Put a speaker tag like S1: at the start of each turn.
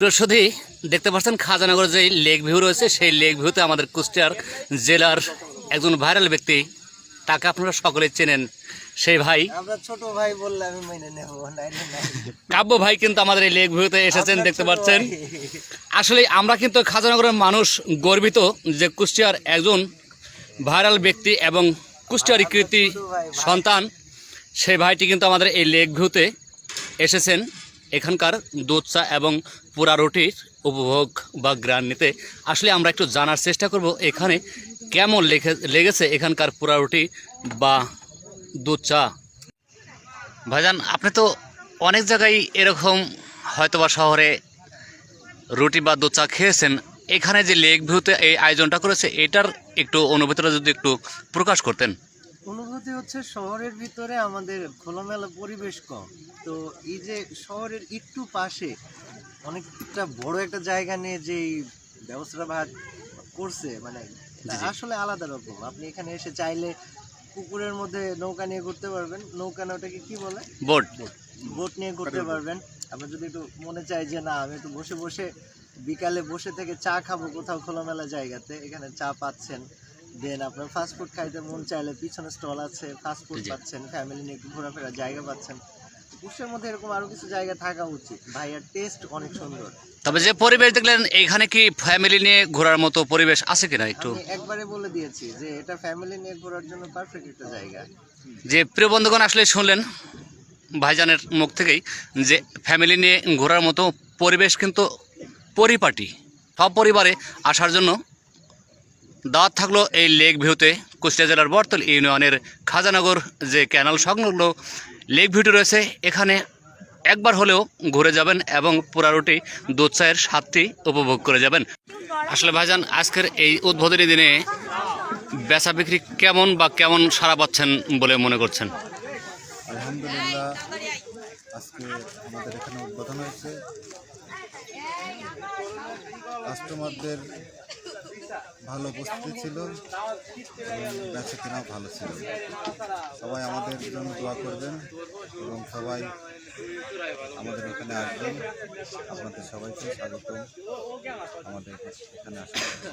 S1: বৃহস্পতি দেখতে পাচ্ছেন খাজানগর যে লেক ভিউ রয়েছে সেই লেক ভিউতে আমাদের কুষ্টিয়ার জেলার একজন ভাইরাল ব্যক্তি তাকে আপনারা সকলে চেনেন। সেই ভাই
S2: ছোট ভাই বললে আমি মেনে নেব
S1: কাব্য ভাই কিন্তু আমাদের এই লেক ভিউতে এসেছেন দেখতে পাচ্ছেন। আসলে আমরা কিন্তু খাজানগরের মানুষ গর্বিত যে কুষ্টিয়ার একজন ভাইরাল ব্যক্তি এবং কুষ্টিয়ার কৃতি সন্তান সেই ভাইটি কিন্তু আমাদের এই লেক ভিউতে এসেছেন। এখানকার চা এবং পোড়া রুটির উপভোগ বা গ্রান নিতে। আসলে আমরা একটু জানার চেষ্টা করব এখানে কেমন লেগে লেগেছে এখানকার পোড়া রুটি বা চা ভাইজান, আপনি তো অনেক জায়গায় এরকম হয়তোবা শহরে রুটি বা চা খেয়েছেন। এখানে যে লেক ভিউতে এই আয়োজনটা করেছে, এটার একটু অনুভূতিটা যদি একটু প্রকাশ করতেন।
S2: অনুভূতি হচ্ছে শহরের ভিতরে আমাদের খোলামেলা পরিবেশ কম। তো এই যে শহরের একটু পাশে অনেকটা বড় একটা জায়গা নিয়ে যে এই ব্যবস্থাটা ভাগ করছে মানে। আসলে আলাদা রকম। আপনি এখানে এসে চাইলে পুকুরের মধ্যে নৌকা নিয়ে ঘুরতে পারবেন। নৌকা না ওটাকে কি বলে?
S1: Board
S2: boat. নিয়ে ঘুরতে পারবেন। আপনার যদি একটু মনে চাই যে না আমি একটু বসে বসে বিকালে বসে থেকে চা খাব কোথাও খোলামেলা জায়গাতে এখানে চা পাচ্ছেন। দেন আপনার ফাস্ট ফুড খাইতে মন চাইলে পিছনে স্টল আছে ফাস্ট ফুড
S1: জি।
S2: পাচ্ছেন ফ্যামিলি নিয়ে একটু ঘোরাফেরার জায়গা পাচ্ছেন। কুষ্টের মধ্যে এরকম আরও কিছু জায়গা থাকা উচিত। ভাইয়ার টেস্ট অনেক সুন্দর।
S1: তবে যে পরিবেশ দেখলেন এখানে কি ফ্যামিলি নিয়ে ঘোরার মতো পরিবেশ আছে কিনা একটু?
S2: একবারে বলে দিয়েছি যে এটা ফ্যামিলি নিয়ে ঘোরার জন্য পারফেক্ট একটা জায়গা।
S1: যে প্রিয় বন্ধুগণ আসলে শুনলেন ভাইজানের মুখ থেকেই যে ফ্যামিলি নিয়ে ঘোরার মতো পরিবেশ কিন্তু পরিপাটি। সব পরিবারে আসার জন্য দাওয়াত থাকল এই লেক ভিউতে। কুষ্টিয়া জেলার বর্তল ইউনিয়নের খাজানগর যে ক্যানাল সংলগ্ন লেক ভিউটি রয়েছে এখানে একবার হলেও ঘুরে যাবেন এবং পুরারুটি দুধ চায়ের স্বাদটি উপভোগ করে যাবেন। আসলে ভাইজান আজকের এই উদ্বোধনী দিনে বেচা বিক্রি কেমন বা কেমন সারা পাচ্ছেন বলে মনে করছেন?
S3: আলহামদুলিল্লাহ আজকে আমাদের এখানে উদ্বোধন হয়েছে। কাস্টমারদের ভালো উপস্থিতি ছিল বেচা কেনাও ভালো ছিল। সবাই আমাদের জন্য দোয়া করবেন এবং সবাই আমাদের এখানে আসবেন। আপনাদের সবাইকে স্বাগত আমাদের এখানে আসার জন্য।